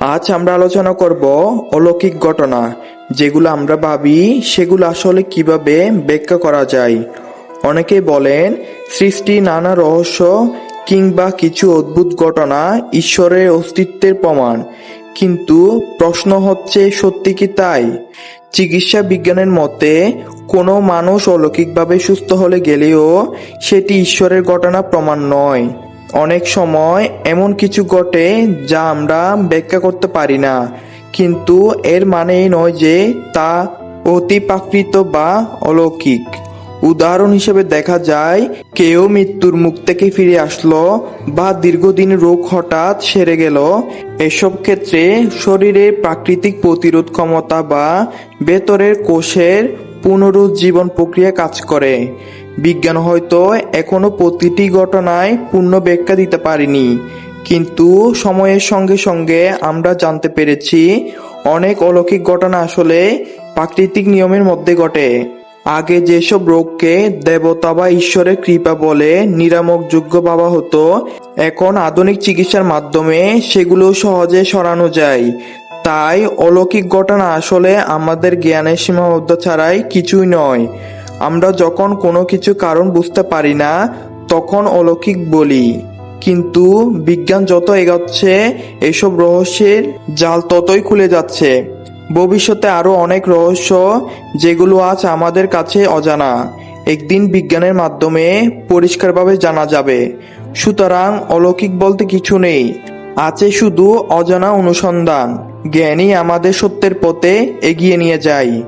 আজ আমরা আলোচনা করব অলৌকিক ঘটনা। যেগুলো আমরা ভাবি, সেগুলো আসলে কীভাবে ব্যাখ্যা করা যায়? অনেকেই বলেন, সৃষ্টি নানা রহস্য কিংবা কিছু অদ্ভুত ঘটনা ঈশ্বরের অস্তিত্বের প্রমাণ। কিন্তু প্রশ্ন হচ্ছে, সত্যি কি তাই? চিকিৎসা বিজ্ঞানের মতে, কোনো মানুষ অলৌকিকভাবে সুস্থ হলে গেলেও সেটি ঈশ্বরের ঘটনা প্রমাণ নয়। অনেক সময় এমন কিছু ঘটে যা আমরা ব্যাখ্যা করতে পারি না। কিন্তু এর মানে নয় যে তা অতিপ্রাকৃত বা অলৌকিক। উদাহরণ হিসেবে দেখা যায়, কেউ মৃত্যুর মুখ থেকে ফিরে আসলো বা দীর্ঘদিন রোগ হঠাৎ সেরে গেল। এসব ক্ষেত্রে শরীরের প্রাকৃতিক প্রতিরোধ ক্ষমতা বা ভেতরের কোষের পুনরুজ্জীবন প্রক্রিয়া কাজ করে। বিজ্ঞান হয়তো এখনও প্রতিটি ঘটনায় পূর্ণ ব্যাখ্যা দিতে পারেনি। কিন্তু সময়ের সঙ্গে সঙ্গে আমরা জানতে পেরেছি, অনেক অলৌকিক ঘটনা আসলে প্রাকৃতিক নিয়মের মধ্যে ঘটে। আগে যেসব রোগকে দেবতা বা ঈশ্বরের কৃপা বলে নিরামকযোগ্য ভাবা হতো, এখন আধুনিক চিকিৎসার মাধ্যমে সেগুলো সহজে সরানো যায়। তাই অলৌকিক ঘটনা আসলে আমাদের জ্ঞানের সীমাবদ্ধ ছাড়াই কিছুই নয়। আমরা যখন কোনো কিছু কারণ বুঝতে পারি না, তখন অলৌকিক বলি। কিন্তু বিজ্ঞান যত এগোচ্ছে, এসব রহস্যের জাল ততই খুলে যাচ্ছে। ভবিষ্যতে আরও অনেক রহস্য, যেগুলো আজ আমাদের কাছে অজানা, একদিন বিজ্ঞানের মাধ্যমে পরিষ্কারভাবে জানা যাবে। সুতরাং অলৌকিক বলতে কিছু নেই। আছে শুধু অজানা অনুসন্ধান। জ্ঞানই আমাদের সত্যের পথে এগিয়ে নিয়ে যায়।